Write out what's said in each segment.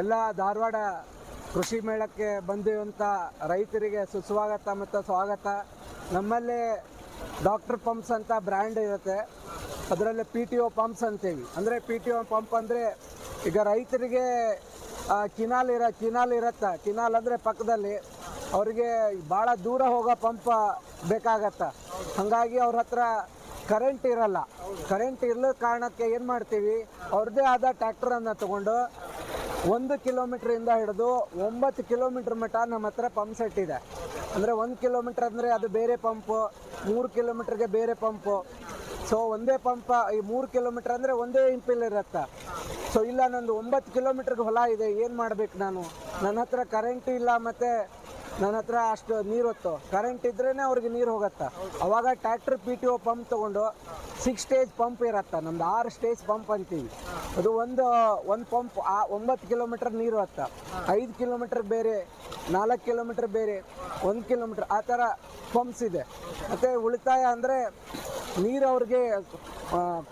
ಎಲ್ಲ ಧಾರವಾಡ ಕೃಷಿ ಮೇಳಕ್ಕೆ ಬಂದಿರುವಂಥ ರೈತರಿಗೆ ಸುಸ್ವಾಗತ ಮತ್ತು ಸ್ವಾಗತ. ನಮ್ಮಲ್ಲಿ ಡಾಕ್ಟರ್ ಪಂಪ್ಸ್ ಅಂತ ಬ್ರ್ಯಾಂಡ್ ಇರುತ್ತೆ. ಅದರಲ್ಲಿ ಪಿ ಟಿ ಒ ಪಂಪ್ಸ್ ಅಂತೀವಿ. ಅಂದರೆ ಪಿ ಟಿ ಒ ಪಂಪ್ ಅಂದರೆ ಈಗ ರೈತರಿಗೆ ಕಿನಾಲ್ ಇರ, ಕಿನಾಲ್ ಇರತ್ತ. ಕಿನಾಲ್ ಅಂದರೆ ಪಕ್ಕದಲ್ಲಿ ಅವರಿಗೆ ಭಾಳ ದೂರ ಹೋಗೋ ಪಂಪ್ ಬೇಕಾಗತ್ತೆ. ಹಾಗಾಗಿ ಅವ್ರ ಹತ್ರ ಕರೆಂಟ್ ಇರಲ್ಲ. ಕರೆಂಟ್ ಇರಲ ಕಾರಣಕ್ಕೆ ಏನು ಮಾಡ್ತೀವಿ? ಅವ್ರದ್ದೇ ಆದ ಟ್ಯಾಕ್ಟರನ್ನು ತಗೊಂಡು ಒಂದು ಕಿಲೋಮೀಟ್ರಿಂದ ಹಿಡಿದು ಒಂಬತ್ತು ಕಿಲೋಮೀಟ್ರ್ ಮಟ್ಟ ನಮ್ಮ ಹತ್ರ ಪಂಪ್ ಸೆಟ್ ಇದೆ. ಅಂದರೆ ಒಂದು ಕಿಲೋಮೀಟ್ರ್ ಅಂದರೆ ಅದು ಬೇರೆ ಪಂಪು ಮೂರು ಕಿಲೋಮೀಟ್ರಿಗೆ ಬೇರೆ ಪಂಪು ಸೊ ಒಂದೇ ಪಂಪ ಈ ಮೂರು ಕಿಲೋಮೀಟ್ರ್ ಅಂದರೆ ಒಂದೇ ಇಂಪಿಲ್ ಇರುತ್ತೆ. ಸೊ ಇಲ್ಲ ನಂದು ಒಂಬತ್ತು ಕಿಲೋಮೀಟರ್ಗೆ ಹೊಲ ಇದೆ, ಏನು ಮಾಡ್ಬೇಕು ನಾನು? ನನ್ನ ಹತ್ರ ಕರೆಂಟ್ ಇಲ್ಲ ಮತ್ತು ನನ್ನ ಹತ್ರ ಅಷ್ಟು ನೀರು ಹೊತ್ತು. ಕರೆಂಟ್ ಇದ್ರೇ ಅವ್ರಿಗೆ ನೀರು ಹೋಗತ್ತೆ? ಅವಾಗ tractor P T O pump ತೊಗೊಂಡು ಸಿಕ್ಸ್ ಸ್ಟೇಜ್ ಪಂಪ್ ಇರತ್ತೆ? ನಮ್ದು ಆರು ಸ್ಟೇಜ್ ಪಂಪ್ ಅಂತೀವಿ. ಅದು ಒಂದು ಒಂದು ಪಂಪ್ ಆ ಒಂಬತ್ತು ಕಿಲೋಮೀಟ್ರ್ ನೀರು ಹತ್ತ? ಐದು ಕಿಲೋಮೀಟ್ರ್ ಬೇರೆ, ನಾಲ್ಕು ಕಿಲೋಮೀಟ್ರ್ ಬೇರೆ, ಒಂದು ಕಿಲೋಮೀಟ್ರ್ ಆ ಥರ ಪಂಪ್ಸ್ ಇದೆ. ಮತ್ತು ಉಳಿತಾಯ ಅಂದರೆ ನೀರು ಅವ್ರಿಗೆ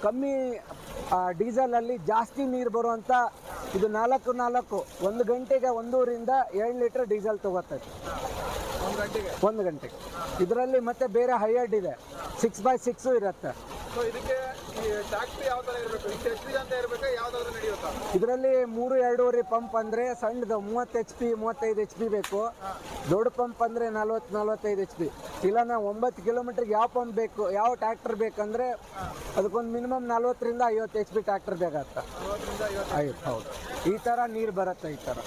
ಕಮ್ಮಿ ಡೀಸೆಲಲ್ಲಿ ಜಾಸ್ತಿ ನೀರು ಬರುವಂಥ ಇದು ನಾಲ್ಕು ನಾಲ್ಕು. ಒಂದು ಗಂಟೆಗೆ ಒಂದೂರಿಂದ ಏಳು ಲೀಟರ್ ಡೀಸೆಲ್ ತಗೋತೈತೆ. ಒಂದು ಗಂಟೆಗೆ? ಇದರಲ್ಲಿ ಮತ್ತೆ ಬೇರೆ ಹೈಯರ್ಡ್ ಇದೆ. ಸಿಕ್ಸ್ ಬೈ ಸಿಕ್ಸು ಇರುತ್ತೆ. ಇದರಲ್ಲಿ ಮೂರು ಎರಡೂವರೆ ಪಂಪ್ ಅಂದರೆ ಸಣ್ಣದು ಮೂವತ್ತು ಎಚ್ ಪಿ ಮೂವತ್ತೈದು ಎಚ್ ಪಿ ಬೇಕು. ದೊಡ್ಡ ಪಂಪ್ ಅಂದರೆ ನಲ್ವತ್ತು ನಲ್ವತ್ತೈದು ಎಚ್ ಪಿ ಇಲ್ಲ ನಾವು ಒಂಬತ್ತು ಕಿಲೋಮೀಟ್ರಿಗೆ ಯಾವ ಪಂಪ್ ಬೇಕು ಯಾವ ಟ್ರ್ಯಾಕ್ಟರ್ ಬೇಕಂದರೆ ಅದಕ್ಕೊಂದು ಮಿನಿಮಮ್ ನಲ್ವತ್ತರಿಂದ ಐವತ್ತು ಎಚ್ ಪಿ ಟ್ರ್ಯಾಕ್ಟರ್ ಬೇಕಾಗತ್ತೆ. ಐವತ್ತು ಹೌದು ಈ ಥರ ನೀರು ಬರುತ್ತೆ ಈ ಥರ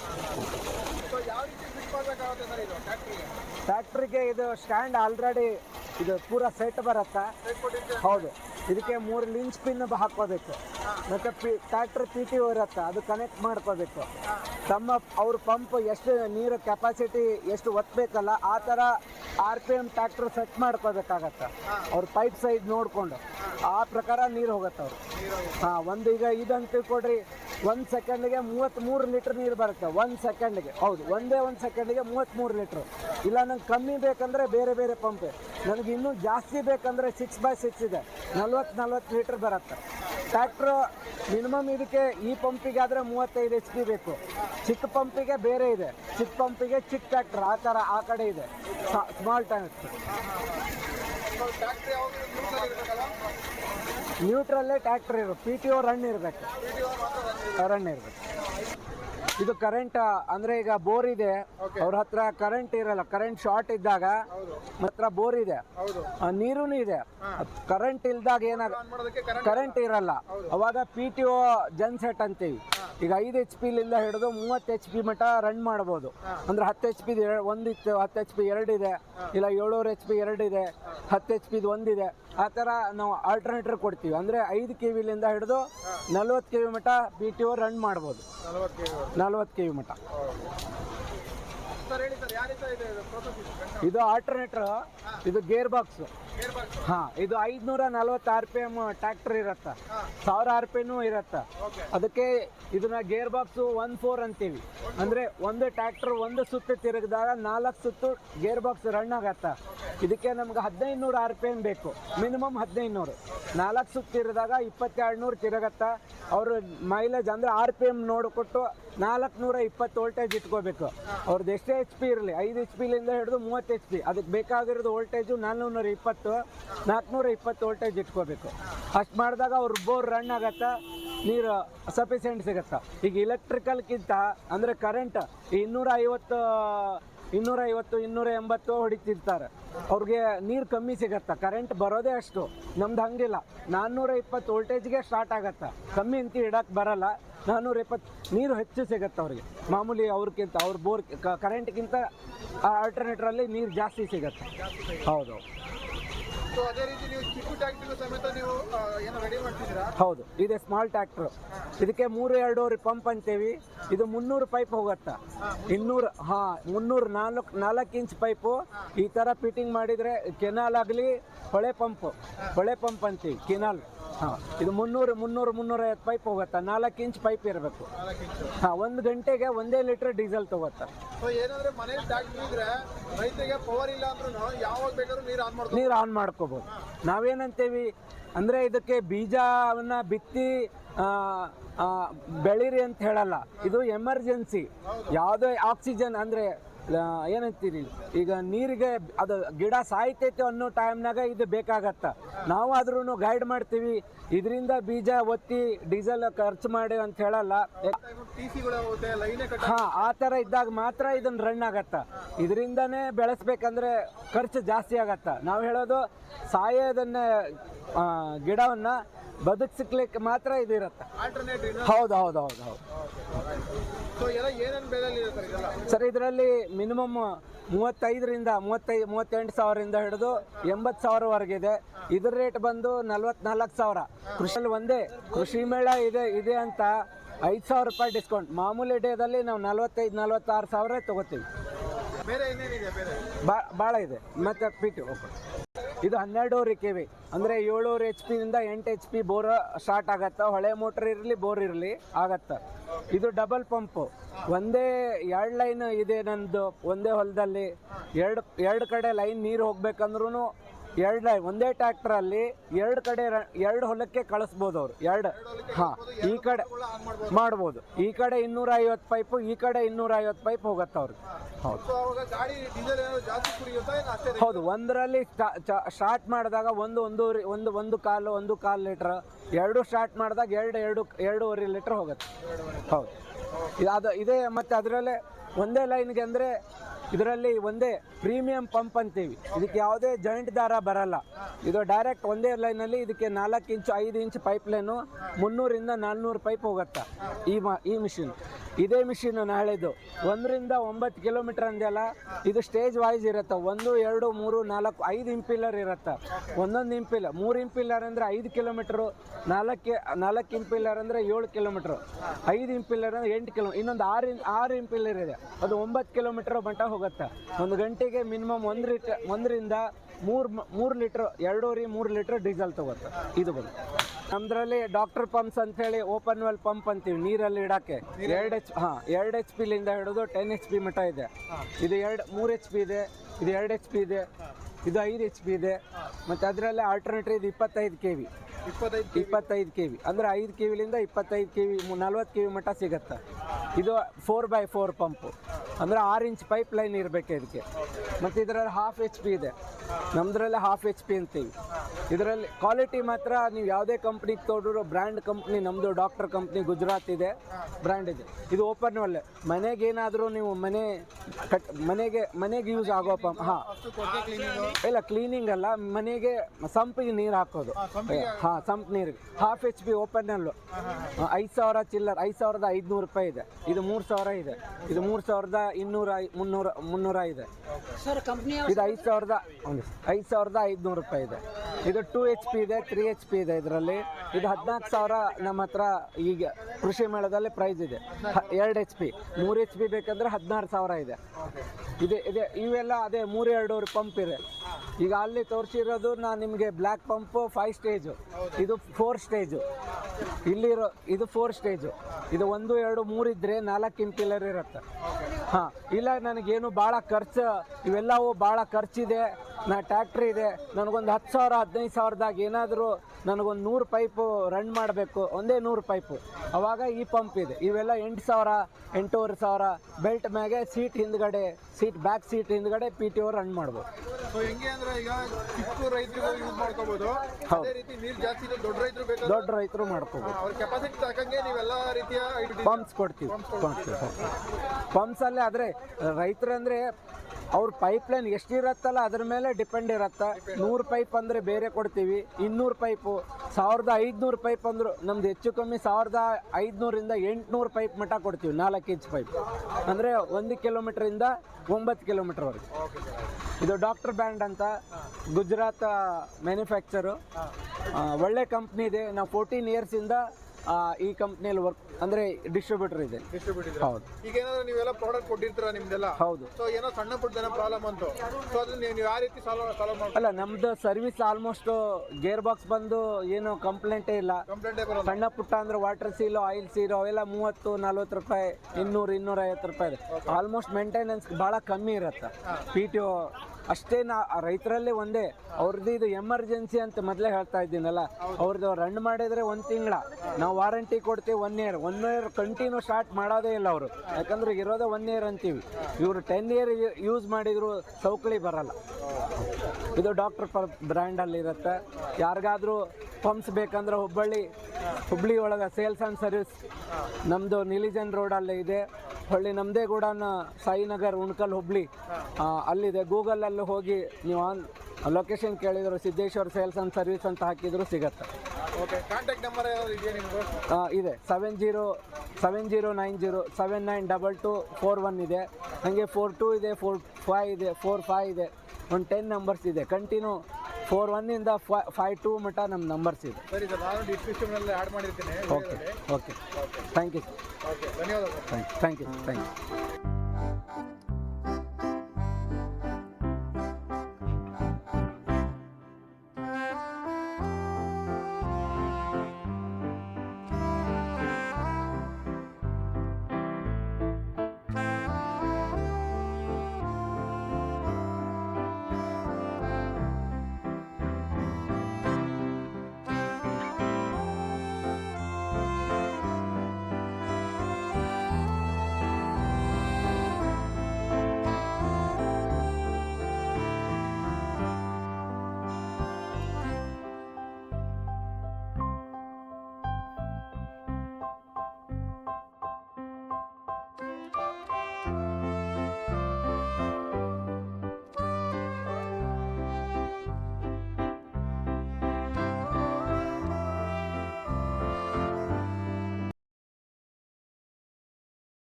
ಫ್ಯಾಕ್ಟ್ರಿಗೆ ಇದು ಸ್ಟ್ಯಾಂಡ್ ಆಲ್ರೆಡಿ ಇದು ಪೂರಾ ಸೆಟ್ ಬರುತ್ತೆ. ಹೌದು. ಇದಕ್ಕೆ ಮೂರು ಲಿಂಚ್ ಪಿನ್ ಹಾಕೋಬೇಕು ಮತ್ತು ಪಿ ಟ್ರ್ಯಾಕ್ಟರ್ ಪಿ ಟಿ ಇರುತ್ತೆ, ಅದು ಕನೆಕ್ಟ್ ಮಾಡ್ಕೋಬೇಕು. ತಮ್ಮ, ಅವ್ರ ಪಂಪ್ ಎಷ್ಟು ನೀರು ಕೆಪಾಸಿಟಿ ಎಷ್ಟು ಒತ್ತಬೇಕಲ್ಲ ಆ ಥರ R P M tractor set ಮಾಡ್ಕೋಬೇಕಾಗತ್ತೆ. ಅವ್ರ ಪೈಪ್ ಸೈಡ್ ನೋಡಿಕೊಂಡು, ಆ ಪ್ರಕಾರ ನೀರು ಹೋಗತ್ತೆ ಅವ್ರು. ಹಾಂ, ಒಂದು ಈಗ ಇದಂತ ತಿಳ್ಕೊಡ್ರಿ ಒಂದು ಸೆಕೆಂಡಿಗೆ ಮೂವತ್ತ್ಮೂರು ಲೀಟ್ರ್ ನೀರು ಬರುತ್ತೆ, ಒಂದು ಸೆಕೆಂಡಿಗೆ ಹೌದು, ಒಂದೇ ಒಂದು ಸೆಕೆಂಡಿಗೆ ಮೂವತ್ತ್ಮೂರು ಲೀಟ್ರ್ ಇಲ್ಲ, ನಂಗೆ ಕಮ್ಮಿ ಬೇಕಂದರೆ ಬೇರೆ ಬೇರೆ ಪಂಪ್ ನನಗೆ ಇನ್ನೂ ಜಾಸ್ತಿ ಬೇಕಂದರೆ ಸಿಕ್ಸ್ ಬೈ ಸಿಕ್ಸ್ ಇದೆ, ನಲ್ವತ್ತು ನಲ್ವತ್ತು ಲೀಟ್ರ್ ಬರುತ್ತೆ. ಟ್ಯಾಕ್ಟ್ರು ಮಿನಿಮಮ್ ಇದಕ್ಕೆ ಈ ಪಂಪಿಗೆ ಆದರೆ ಮೂವತ್ತೈದು ಎಚ್ ಪಿ ಬೇಕು. ಚಿಕ್ಕ ಪಂಪಿಗೆ ಬೇರೆ ಇದೆ, ಚಿಕ್ಕ ಪಂಪಿಗೆ ಚಿಕ್ಕ ಟ್ಯಾಕ್ಟ್ರ್ ಆ ಥರ ಆ ಕಡೆ ಇದೆ. ಸ್ಮಾಲ್ ಟ್ಯಾಂಕ್ ನ್ಯೂಟ್ರಲ್ಲೇ ಟ್ಯಾಕ್ಟ್ರ್ ಇರು ಪಿ ಟಿ ಓ ರನ್ ಇರಬೇಕು. ರನ್ ಇರಬೇಕು. ಇದು ಕರೆಂಟ್ ಅಂದ್ರೆ ಈಗ ಬೋರ್ ಇದೆ. ಅವ್ರ ಹತ್ರ ಕರೆಂಟ್ ಇರಲ್ಲ ಕರೆಂಟ್ ಶಾರ್ಟ್ ಇದ್ದಾಗ ಮಾತ್ರ ಬೋರ್ ಇದೆ. ಆ, ನೀರೂ ಇದೆ. ಕರೆಂಟ್ ಇಲ್ದಾಗ ಏನಾಗ ಕರೆಂಟ್ ಕರೆಂಟ್ ಇರಲ್ಲ. ಅವಾಗ ಪಿ ಟಿ ಓ ಜನ್ಸೆಟ್ ಅಂತೀವಿ. ಈಗ ಐದು ಎಚ್ ಪಿಲಿಂದ ಹಿಡಿದು ಮೂವತ್ತು ಎಚ್ ಪಿ ಮಟ್ಟ ರನ್ ಮಾಡ್ಬೋದು. ಅಂದ್ರೆ ಹತ್ತು ಎಚ್ ಪಿ ಒಂದಿತ್ತು ಹತ್ತು ಎಚ್ ಪಿ ಎರಡಿದೆ ಇಲ್ಲ ಏಳೂರು ಎಚ್ ಪಿ ಎರಡಿದೆ ಹತ್ತು ಎಚ್ ಪಿದು ಒಂದಿದೆ ಆ ಥರ ನಾವು ಆಲ್ಟರ್ನೇಟರ್ ಕೊಡ್ತೀವಿ. ಅಂದರೆ ಐದು ಕೆ ವಿಲಿಂದ ಹಿಡಿದು ನಲ್ವತ್ತು ಕೆ ವಿ ಮಟ್ಟ ಬಿ ಟಿ ಓ ರನ್ ಮಾಡ್ಬೋದು. ನಲ್ವತ್ತು ಕೆ ವಿ ಮಟ್ಟ ಸರ್ ಹೇಳಿ ಸರ್ ಯಾವ ರೀತಿ ಇದೆ ಆಲ್ಟರ್ನೇಟರ್ ಇದು? ಗೇರ್ ಬಾಕ್ಸ್ ಹಾ. ಇದು ಐದುನೂರ ನಲ್ವತ್ತು ಆರ್ ಪಿ ಎಂ ಟ್ರ್ಯಾಕ್ಟರ್ ಇರತ್ತ. ಸಾವಿರ ಆರ್ ಪಿ ಎಂ ಇರತ್ತ. ಅದಕ್ಕೆ ಇದನ್ನ ಗೇರ್ ಬಾಕ್ಸ್ ಒನ್ ಫೋರ್ ಅಂತೀವಿ. ಅಂದ್ರೆ ಒಂದು ಟ್ರ್ಯಾಕ್ಟರ್ ಒಂದು ಸುತ್ತು ತಿರುಗಿದಾಗ ನಾಲ್ಕು ಸುತ್ತು ಗೇರ್ ಬಾಕ್ಸ್ ರನ್ ಆಗತ್ತ. ಇದಕ್ಕೆ ನಮ್ಗೆ ಹದಿನೈದು ನೂರು ಆರ್ ಪಿ ಎಂ ಬೇಕು. ಮಿನಿಮಮ್ ಹದಿನೈದು ನೂರು ನಾಲ್ಕು ಸುತ್ತು ತಿರುಗಿದಾಗ ಇಪ್ಪತ್ತೆರಡು ನೂರು ತಿರುಗತ್ತ. ಅವರು ಮೈಲೇಜ್ ಅಂದ್ರೆ ಆರ್ ಪಿ ಎಂ ನೋಡಿಕೊಟ್ಟು ನಾಲ್ಕು ನೂರ ಇಪ್ಪತ್ತು ವೋಲ್ಟೇಜ್ ಇಟ್ಕೋಬೇಕು. ಅವ್ರದ್ದು ಎಷ್ಟೇ ಎಚ್ ಪಿ ಇರಲಿ, ಐದು ಎಚ್ ಪಿಲಿಂದ ಹಿಡಿದು ಮೂವತ್ತು ಎಚ್ ಪಿ ಅದಕ್ಕೆ ಬೇಕಾಗಿರೋದು ವೋಲ್ಟೇಜು ನಾನ್ನೂರ ಇಪ್ಪತ್ತು, ನಾಲ್ಕುನೂರ ಇಪ್ಪತ್ತು ವೋಲ್ಟೇಜ್ ಇಟ್ಕೋಬೇಕು. ಅಷ್ಟು ಮಾಡಿದಾಗ ಅವ್ರು ಬೋರ್ ರನ್ ಆಗತ್ತ? ನೀರು ಸಫಿಷಿಯೆಂಟ್ ಸಿಗತ್ತ? ಈಗ ಇಲೆಕ್ಟ್ರಿಕಲ್ಗಿಂತ ಅಂದರೆ ಕರೆಂಟ್ ಇನ್ನೂರ ಐವತ್ತು ಇನ್ನೂರ ಐವತ್ತು, ಇನ್ನೂರ ಎಂಬತ್ತು ಹೊಡಿತಿರ್ತಾರೆ. ಅವ್ರಿಗೆ ನೀರು ಕಮ್ಮಿ ಸಿಗತ್ತ? ಕರೆಂಟ್ ಬರೋದೇ ಅಷ್ಟು. ನಮ್ದು ಹಂಗಿಲ್ಲ. ನಾನ್ನೂರ ಇಪ್ಪತ್ತು ವೋಲ್ಟೇಜ್ಗೆ ಸ್ಟಾರ್ಟ್ ಆಗತ್ತ? ಕಮ್ಮಿ ಅಂತ ಇಡಕ್ಕೆ ಬರಲ್ಲ. ನಾನ್ನೂರ ಇಪ್ಪತ್ತು ನೀರು ಹೆಚ್ಚು ಸಿಗತ್ತೆ ಅವ್ರಿಗೆ. ಮಾಮೂಲಿ ಅವ್ರಿಗಿಂತ ಅವ್ರ ಬೋರ್ ಕರೆಂಟ್ಗಿಂತ ಆಲ್ಟರ್ನೇಟ್ರಲ್ಲಿ ನೀರು ಜಾಸ್ತಿ ಸಿಗತ್ತೆ. ಹೌದು. ಆ, ಹೌದು. ಇದೆ ಸ್ಮಾಲ್ ಟ್ಯಾಕ್ಟ್ರು ಇದಕ್ಕೆ ಮೂರು ಎರಡೂವರೆ ಪಂಪ್ ಅಂತೀವಿ. ಇದು ಮುನ್ನೂರು ಪೈಪ್ ಹೋಗತ್ತ. ಇನ್ನೂರು ಹಾ ಮುನ್ನೂರು ನಾಲ್ಕು ನಾಲ್ಕು ಇಂಚ್ ಪೈಪು ಈ ಥರ ಫಿಟ್ಟಿಂಗ್ ಮಾಡಿದರೆ ಕೆನಾಲ್ ಆಗಲಿ ಹೊಳೆ ಪಂಪು ಹೊಳೆ ಪಂಪ್ ಅಂತೀವಿ ಕೆನಾಲ್. ಹಾಂ ಇದು ಮುನ್ನೂರು ಮುನ್ನೂರು ಮುನ್ನೂರೈವತ್ತು ಪೈಪ್ ಹೋಗುತ್ತೆ? ನಾಲ್ಕು ಇಂಚ್ ಪೈಪ್ ಇರಬೇಕು. ಹಾಂ ಒಂದು ಗಂಟೆಗೆ ಒಂದೇ ಲೀಟ್ರ್ ಡೀಸೆಲ್ ತಗೋತಾರೆ ಸೊ ಏನಂದ್ರೆ ಮನೇಲಿ ಟ್ಯಾಕ್ಟ್ರಿ ಇದ್ರೆ ರೈತರಿಗೆ ಪವರ್ ಇಲ್ಲ ಅಂದ್ರೂ ಯಾವಾಗ ಬೇಕಾದ್ರೂ ನೀರು ಆನ್ ಮಾಡ್ತಾರೆ ನೀರು ಆನ್ ಮಾಡ್ಕೋಬೋದು. ನಾವೇನಂತೀವಿ? ಅಂದರೆ ಇದಕ್ಕೆ ಬೀಜವನ್ನ ಬಿತ್ತಿ ಬೆಳೀರಿ ಅಂತ ಹೇಳಲ್ಲ. ಇದು ಎಮರ್ಜೆನ್ಸಿ ಯಾವುದೇ ಆಕ್ಸಿಜನ್ ಅಂದರೆ ಏನಂತೀರಿ? ಈಗ ನೀರಿಗೆ ಅದು ಗಿಡ ಸಾಯ್ತೈತೆ ಅನ್ನೋ ಟೈಮ್ನಾಗ ಇದು ಬೇಕಾಗತ್ತೆ. ನಾವು ಆದ್ರೂ ಗೈಡ್ ಮಾಡ್ತೀವಿ. ಇದರಿಂದ ಬೀಜ ಒತ್ತಿ ಡೀಸೆಲ್ ಖರ್ಚು ಮಾಡಿ ಅಂತ ಹೇಳಲ್ಲ. ಹಾಂ ಆ ಥರ ಇದ್ದಾಗ ಮಾತ್ರ ಇದನ್ನ ರನ್ ಆಗತ್ತ. ಇದರಿಂದನೇ ಬೆಳೆಸ್ಬೇಕಂದ್ರೆ ಖರ್ಚು ಜಾಸ್ತಿ ಆಗತ್ತ. ನಾವು ಹೇಳೋದು ಸಾಯೋದನ್ನ ಗಿಡವನ್ನು ಬದುಕಿಸ್ಲಿಕ್ಕೆ ಮಾತ್ರ ಇದಿರತ್ತೆ. ಹೌದು ಹೌದು ಹೌದು ಹೌದು. ಸರ್ ಇದರಲ್ಲಿ ಮಿನಿಮಮ್ ಮೂವತ್ತೈದರಿಂದ ಮೂವತ್ತೈದು ಮೂವತ್ತೆಂಟು ಸಾವಿರದಿಂದ ಹಿಡಿದು ಎಂಬತ್ತು ಸಾವಿರವರೆಗಿದೆ ಇದ್ರ ರೇಟ್ ಬಂದು ನಲ್ವತ್ನಾಲ್ಕು ಸಾವಿರ. ಕೃಷಿಯಲ್ಲಿ ಒಂದೇ ಕೃಷಿ ಮೇಳ ಇದೆ ಇದೆ ಅಂತ ಐದು ಸಾವಿರ ರೂಪಾಯಿ ಡಿಸ್ಕೌಂಟ್. ಮಾಮೂಲಿ ಡೇದಲ್ಲಿ ನಾವು ನಲ್ವತ್ತೈದು ನಲ್ವತ್ತಾರು ಸಾವಿರ ತಗೋತೀವಿ. ಬೇರೆ ಏನೇನಿದೆ ಭಾಳ ಇದೆ. ಮತ್ತೆ ಪಿ ಟಿ ಓಕೆ ಇದು ಹನ್ನೆರಡೂವರೆ ಕೆ ವಿ ಅಂದರೆ ಏಳೂರು ಎಚ್ ಪಿಯಿಂದ ಎಂಟು ಎಚ್ ಪಿ ಬೋರ್ ಸ್ಟಾರ್ಟ್ ಆಗತ್ತೆ. ಹೊಳೆ ಮೋಟ್ರ್ ಇರಲಿ ಬೋರ್ ಇರಲಿ ಆಗತ್ತೆ. ಇದು ಡಬಲ್ ಪಂಪು ಒಂದೇ ಎರಡು ಲೈನ್ ಇದೆ ನಂದು. ಒಂದೇ ಹೊಲದಲ್ಲಿ. ಎರಡು ಎರಡು ಕಡೆ ಲೈನ್ ನೀರು ಹೋಗ್ಬೇಕಂದ್ರೂ ಎರಡು ಲೈನ್ ಒಂದೇ ಟ್ರ್ಯಾಕ್ಟ್ರಲ್ಲಿ ಎರಡು ಕಡೆ ಎರಡು ಹೊಲಕ್ಕೆ ಕಳಿಸ್ಬೋದು ಅವರು. ಎರಡು. ಹಾಂ ಈ ಕಡೆ ಮಾಡ್ಬೋದು. ಈ ಕಡೆ ಇನ್ನೂರ ಐವತ್ತು ಪೈಪು ಈ ಕಡೆ ಇನ್ನೂರ ಐವತ್ತು ಪೈಪ್ ಹೋಗುತ್ತೆ ಅವ್ರಿಗೆ. ಹೌದು. ಹೌದು ಒಂದರಲ್ಲಿ ಸ್ಟಾರ್ಟ್ ಮಾಡಿದಾಗ ಒಂದು ಒಂದು ಒಂದು ಒಂದು ಕಾಲು ಒಂದು ಕಾಲು ಲೀಟ್ರ್ ಎರಡು ಸ್ಟಾರ್ಟ್ ಮಾಡಿದಾಗ ಎರಡು ಎರಡು ಎರಡೂವರೆ ಲೀಟ್ರ್ ಹೋಗುತ್ತೆ. ಹೌದು. ಅದು ಇದೇ ಮತ್ತು ಅದರಲ್ಲೇ ಒಂದೇ ಲೈನ್ಗೆ ಅಂದರೆ ಇದರಲ್ಲಿ ಒಂದೇ ಪ್ರೀಮಿಯಂ ಪಂಪ್ ಅಂತೀವಿ. ಇದಕ್ಕೆ ಯಾವುದೇ ಜಾಯಿಂಟ್ ದಾರ ಬರಲ್ಲ. ಇದು ಡೈರೆಕ್ಟ್ ಒಂದೇ ಲೈನಲ್ಲಿ ಇದಕ್ಕೆ ನಾಲ್ಕು ಇಂಚು ಐದು ಇಂಚ್ ಪೈಪ್ ಲೈನು ಮುನ್ನೂರಿಂದ ನಾಲ್ನೂರು ಪೈಪ್ ಹೋಗುತ್ತೆ ಈ ಈ ಮಿಷಿನ್ ಇದೇ ಮಿಷಿನ್ ನಾಳೆದು. ಒಂದರಿಂದ ಒಂಬತ್ತು ಕಿಲೋಮೀಟರ್ ಅಂದೆಲ್ಲ ಇದು ಸ್ಟೇಜ್ ವೈಸ್ ಇರುತ್ತೆ. ಒಂದು, ಎರಡು, ಮೂರು, ನಾಲ್ಕು, ಐದು ಇಂಪಿಲ್ಲರ್ ಇರುತ್ತೆ. ಒಂದೊಂದು ಇಂಪಿಲ್ಲರ್ ಮೂರು ಇಂಪಿಲ್ಲರ್ ಅಂದರೆ ಐದು ಕಿಲೋಮೀಟ್ರು, ನಾಲ್ಕು ನಾಲ್ಕು ಇಂಪಿಲ್ಲರ್ ಅಂದರೆ ಏಳು ಕಿಲೋಮೀಟ್ರು, ಐದು ಇಂಪಿಲ್ಲರ್ ಅಂದರೆ ಎಂಟು ಕಿಲೋ, ಇನ್ನೊಂದು ಆರು ಆರು ಇಂಪಿಲ್ಲರ್ ಇದೆ. ಅದು ಒಂಬತ್ತು ಕಿಲೋಮೀಟ್ರ್ ಮಟ್ಟ ಹೋಗುತ್ತೆ. ಒಂದು ಗಂಟೆಗೆ ಮಿನಿಮಮ್ ಒಂದು ಲೀಟ್ರ್ ಒಂದರಿಂದ ಮೂರು ಮೂರು ಲೀಟ್ರ್ ಎರಡೂವರೆ ಮೂರು ಲೀಟ್ರ್ ಡೀಸೆಲ್ ತಗೋತ ಇದು ಬಂದು. ನಮ್ದ್ರಲ್ಲಿ ಡಾಕ್ಟರ್ ಪಂಪ್ಸ್ ಅಂತ ಹೇಳಿ ಓಪನ್ ವೆಲ್ ಪಂಪ್ ಅಂತೀವಿ ನೀರಲ್ಲಿ ಇಡಕ್ಕೆ. ಎರಡು ಎಚ್ ಹಾ ಎರಡು ಎಚ್ ಪಿಲಿಂದ ಹಿಡಿದು ಟೆನ್ ಎಚ್ ಪಿ ಮಟ್ಟ ಇದೆ. ಇದು ಎರಡು ಮೂರು ಎಚ್ ಪಿ ಇದೆ ಇದು ಎರಡು ಎಚ್ ಪಿ ಇದೆ ಇದು ಐದು ಎಚ್ ಪಿ ಇದೆ ಮತ್ತೆ ಅದರಲ್ಲಿ ಆಲ್ಟರ್ನೇಟಿವ್ ಇದು ಇಪ್ಪತ್ತೈದು ಕೆ ವಿ. ಇಪ್ಪತ್ತೈದು ಇಪ್ಪತ್ತೈದು ಕೆ ವಿ. ಅಂದರೆ ಐದು ಕೆ ವಿಲಿಂದ ಇಪ್ಪತ್ತೈದು ಕೆ ವಿ ನಲ್ವತ್ತು ಕೆ ವಿ ಮಟ್ಟ ಸಿಗುತ್ತೆ. ಇದು ಫೋರ್ ಬೈ ಫೋರ್ ಪಂಪು ಅಂದರೆ ಆರು ಇಂಚ್ ಪೈಪ್ ಲೈನ್ ಇರಬೇಕು ಇದಕ್ಕೆ. ಮತ್ತು ಇದರಲ್ಲಿ ಹಾಫ್ ಎಚ್ ಪಿ ಇದೆ. ನಮ್ಮದ್ರಲ್ಲಿ ಹಾಫ್ ಎಚ್ ಪಿ ಅಂತೀವಿ. ಇದರಲ್ಲಿ ಕ್ವಾಲಿಟಿ ಮಾತ್ರ ನೀವು ಯಾವುದೇ ಕಂಪ್ನಿಗೆ ತೋಡ್ರು ಬ್ರ್ಯಾಂಡ್ ಕಂಪ್ನಿ ನಮ್ಮದು ಡಾಕ್ಟರ್ ಕಂಪ್ನಿ ಗುಜರಾತ್ ಇದೆ ಬ್ರ್ಯಾಂಡ್ ಇದೆ. ಇದು ಓಪನ್ ಒಳ್ಳೆ. ಮನೆಗೆ ಏನಾದರೂ ನೀವು ಮನೆ ಕಟ್ ಮನೆಗೆ ಮನೆಗೆ ಯೂಸ್ ಆಗೋ ಪಂಪ್ ಹಾಂ. ಇಲ್ಲ ಕ್ಲೀನಿಂಗ್ ಅಲ್ಲ ಮನೆಗೆ ಸಂಪಿಗೆ ನೀರು ಹಾಕೋದು. ಹಾಂ ಸಂಪ್ ನೀರಿಗೆ ಹಾಫ್ ಎಚ್ ಪಿ ಓಪನ್ ಅಲ್ಲು. ಐದು ಸಾವಿರ ಚಿಲ್ಲರ್ ಐದು ಸಾವಿರದ ಐದುನೂರು ರೂಪಾಯಿ ಇದೆ. ಇದು ಮೂರು ಸಾವಿರ ಇದೆ. ಇದು ಮೂರು ಸಾವಿರದ ಇನ್ನೂರ ಮುನ್ನೂರ ಮುನ್ನೂರ ಇದೆ. ಸರ್ ಕಂಪ್ನಿ ಇದು ಐದು ಸಾವಿರದ ಒಂದು ಐದು ಸಾವಿರದ ಐದುನೂರು ರೂಪಾಯಿ ಇದೆ. ಇದು ಟೂ ಎಚ್ ಪಿ ಇದೆ ತ್ರೀ ಎಚ್ ಪಿ ಇದೆ ಇದರಲ್ಲಿ. ಇದು ಹದಿನಾಲ್ಕು ಸಾವಿರ ನಮ್ಮ ಹತ್ರ ಈಗ ಕೃಷಿ ಮೇಳದಲ್ಲಿ ಪ್ರೈಸ್ ಇದೆ. ಎರಡು ಎಚ್ ಪಿ ಮೂರು ಎಚ್ ಪಿ ಬೇಕಂದ್ರೆ ಹದಿನಾರು ಸಾವಿರ ಇದೆ. ಇದೆ ಇದೆ. ಇವೆಲ್ಲ ಅದೇ ಮೂರು ಎರಡೂವರೆ ಪಂಪ್ ಇದೆ. ಈಗ ಅಲ್ಲಿ ತೋರಿಸಿರೋದು ನಾನು ನಿಮಗೆ ಬ್ಲ್ಯಾಕ್ ಪಂಪ್ ಫೈವ್ ಸ್ಟೇಜು ಇದು ಫೋರ್ ಸ್ಟೇಜು ಇಲ್ಲಿರೋ ಇದು ಫೋರ್ ಸ್ಟೇಜು ಇದು ಒಂದು ಎರಡು ಮೂರು ಇದ್ದರೆ ನಾಲ್ಕು ಇಂಪಿಲರ್ ಇರುತ್ತೆ. ಹಾಂ, ಇಲ್ಲ, ನನಗೇನು ಭಾಳ ಖರ್ಚು, ಇವೆಲ್ಲವೂ ಭಾಳ ಖರ್ಚಿದೆ. ನಾ ಟ್ಯಾಕ್ಟ್ರಿ ಇದೆ. ನನಗೊಂದು ಹತ್ತು ಸಾವಿರ, ಹದಿನೈದು ಸಾವಿರದಾಗ ಏನಾದರೂ ನನಗೊಂದು ನೂರು ಪೈಪು ರನ್ ಮಾಡಬೇಕು. ಒಂದೇ ನೂರು ಪೈಪು. ಅವಾಗ ಈ ಪಂಪ್ ಇದೆ. ಇವೆಲ್ಲ ಎಂಟು ಸಾವಿರ, ಎಂಟೂವರೆ ಸಾವಿರ, ಬೆಲ್ಟ್ ಮ್ಯಾಗೆ ಸೀಟ್ ಹಿಂದ್ಗಡೆ ಸೀಟ್ ಬ್ಯಾಕ್ ಸೀಟ್ ಹಿಂದ್ಗಡೆ ಪಿ ಟಿ ಓ ರನ್ ಮಾಡ್ಬೋದು. ಸೊ ಹೆಂಗೆ ಅಂದ್ರೆ ಈಗ ಚಿಕ್ಕ ರೈತರು ಯೂಸ್ ಮಾಡ್ಕೋಬಹುದು ಅದೇ ರೀತಿ ನೀರು ಜಾಸ್ತಿ ಇದೆ ದೊಡ್ಡ ರೈತರು ಬೇಕಾದ್ರೆ ದೊಡ್ಡ ರೈತರು ಮಾಡ್ಕೋಬೋದು. ಅವ್ರ ಕೆಪಾಸಿಟಿ ತಕ್ಕಂಗೆ ನೀವೆಲ್ಲ ರೀತಿಯ ಐದು ಪಂಪ್ಸ್ ಕೊಡ್ತೀವಿ. ಪಂಪ್ಸಲ್ಲೇ ಆದರೆ ರೈತರಂದ್ರೆ ಅವ್ರ ಪೈಪ್ ಲೈನ್ ಎಷ್ಟಿರತ್ತಲ್ಲ ಅದ್ರ ಮೇಲೆ ಡಿಪೆಂಡ್ ಇರತ್ತೆ. ನೂರು ಪೈಪ್ ಅಂದರೆ ಬೇರೆ ಕೊಡ್ತೀವಿ. ಇನ್ನೂರು ಪೈಪು ಸಾವಿರದ ಐದುನೂರು ಪೈಪ್ ಅಂದ್ರು ನಮ್ದು ಹೆಚ್ಚು ಕಮ್ಮಿ ಸಾವಿರದ ಐದುನೂರಿಂದ ಎಂಟುನೂರು ಪೈಪ್ ಮಟ್ಟ ಕೊಡ್ತೀವಿ. ನಾಲ್ಕು ಇಂಚ್ ಪೈಪ್ ಅಂದರೆ ಒಂದು ಕಿಲೋಮೀಟ್ರಿಂದ ಒಂಬತ್ತು ಕಿಲೋಮೀಟ್ರ್ವರೆಗೆ ಇದು ಡಾಕ್ಟರ್ ಬ್ಯಾಂಡ್ ಅಂತ ಗುಜರಾತ್ ಮ್ಯಾನುಫ್ಯಾಕ್ಚರು. ಒಳ್ಳೆ ಕಂಪ್ನಿ ಇದೆ. ನಾವು ಫೋರ್ಟೀನ್ ಇಯರ್ಸಿಂದ ಈ ಕಂಪ್ನಿಯಲ್ಲಿ ವರ್ಕ್ ಅಂದ್ರೆ ಡಿಸ್ಟ್ರಿಬ್ಯೂಟರ್ ಇದೆ. ಡಿಸ್ಟ್ರಿಬ್ಯೂಟರ್ ಹೌದು. ಈಗ ಏನಾದ್ರು ನೀವೆಲ್ಲ ಪ್ರಾಡಕ್ಟ್ ಕೊಟ್ಟಿರ್ತೀರ ನಿಮ್ದೆಲ್ಲ? ಹೌದು. ಸೊ ಏನೋ ಸಣ್ಣ ಪುಟ್ಟ ಪ್ರಾಬ್ಲಮ್ ಅಂತ ಸೊ ಅದನ್ನ ನೀವು ಯಾವ ರೀತಿ ಸಾಲ್ವ್ ಸಾಲ್ವ್ ಮಾಡಿ ಅಲ್ಲ ನಮ್ದು ಸರ್ವಿಸ್ ಆಲ್ಮೋಸ್ಟ್ ಗೇರ್ ಬಾಕ್ಸ್ ಬಂದು ಏನು ಕಂಪ್ಲೇಂಟೇ ಇಲ್ಲ. ಕಂಪ್ಲೇಂಟೇ ಸಣ್ಣ ಪುಟ್ಟ ಅಂದ್ರೆ ವಾಟರ್ ಸೀಲು ಆಯಿಲ್ ಸೀಲು ಅವೆಲ್ಲ ಮೂವತ್ತು ನಲ್ವತ್ತು ರೂಪಾಯಿ ಇನ್ನೂರು ಇನ್ನೂರ ಐವತ್ತು ರೂಪಾಯಿ ಇದೆ. ಆಲ್ಮೋಸ್ಟ್ ಮೇಂಟೆನೆನ್ಸ್ ಭಾಳ ಕಮ್ಮಿ ಇರುತ್ತೆ. ಪಿ ಟಿ ಒ ಅಷ್ಟೇ ನಾ ರೈತರಲ್ಲೇ ಒಂದೇ. ಅವ್ರದ್ದು ಇದು ಎಮರ್ಜೆನ್ಸಿ ಅಂತ ಮೊದಲೇ ಹೇಳ್ತಾ ಇದ್ದೀನಲ್ಲ ಅವ್ರದ್ದು ರನ್ ಮಾಡಿದ್ರೆ ಒಂದು ತಿಂಗಳ. ನಾವು ವಾರಂಟಿ ಕೊಡ್ತೀವಿ one year one year continue start ಮಾಡೋದೇ ಇಲ್ಲ ಅವರು. ಯಾಕಂದ್ರೆ ಇರೋದೇ ಒನ್ ಇಯರ್ ಅಂತೀವಿ. ಇವರು ಟೆನ್ ಇಯರ್ ಯೂಸ್ ಮಾಡಿದ್ರು ಸೌಕಳಿ ಬರಲ್ಲ. ಇದು ಡಾಕ್ಟರ್ ಫರ್ ಬ್ರ್ಯಾಂಡಲ್ಲಿ ಇರುತ್ತೆ. ಯಾರಿಗಾದರೂ ಪಂಪ್ಸ್ ಬೇಕಂದ್ರೆ ಹುಬ್ಬಳ್ಳಿ ಹುಬ್ಬಳ್ಳಿ ಒಳಗೆ ಸೇಲ್ಸ್ ಆ್ಯಂಡ್ ಸರ್ವಿಸ್ ನಮ್ಮದು ನಿಲಿಜನ್ ರೋಡಲ್ಲೇ ಇದೆ. ಹೊಳ್ಳಿ ನಮ್ಮದೇ ಗೂಡನ ಸಾಯಿನಗರ್ ಉಣ್ಕಲ್ ಹುಬ್ಳಿ ಅಲ್ಲಿದೆ. ಗೂಗಲಲ್ಲಿ ಹೋಗಿ ನೀವು ಆನ್ ಲೊಕೇಶನ್ ಕೇಳಿದರು ಸಿದ್ದೇಶ್ವರ್ ಸೇಲ್ಸ್ ಆ್ಯಂಡ್ ಸರ್ವಿಸ್ ಅಂತ ಹಾಕಿದ್ರು ಸಿಗತ್ತೆ. ಓಕೆ ಕಾಂಟ್ಯಾಕ್ಟ್ ನಂಬರ್ ಇದೆಯಾ ನಿಮ್ದು? ಇದೆ. Seven zero seven zero nine zero seven nine double two four one ಇದೆ. ಹಾಗೆ ಫೋರ್ ಟೂ ಇದೆ ಫೋರ್ ಫೈ ಇದೆ ಫೋರ್ ಫೈ ಇದೆ. ಒಂದು ಟೆನ್ ನಂಬರ್ಸ್ ಇದೆ. ಕಂಟಿನ್ಯೂ ಫೋರ್ ಒನ್ನಿಂದ ಫೈ ಟೂ ಮಟ್ಟ ನಮ್ಮ ನಂಬರ್ಸ್ ಇದೆ. ಸರಿ ಸರ್ ನಾನು ಡಿಸ್ಕ್ರಿಪ್ಷನ್ ಅಲ್ಲಿ ಆಡ್ ಮಾಡಿರ್ತೀನಿ. Okay okay thank you okay ಧನ್ಯವಾದ sir thank you thank you thank you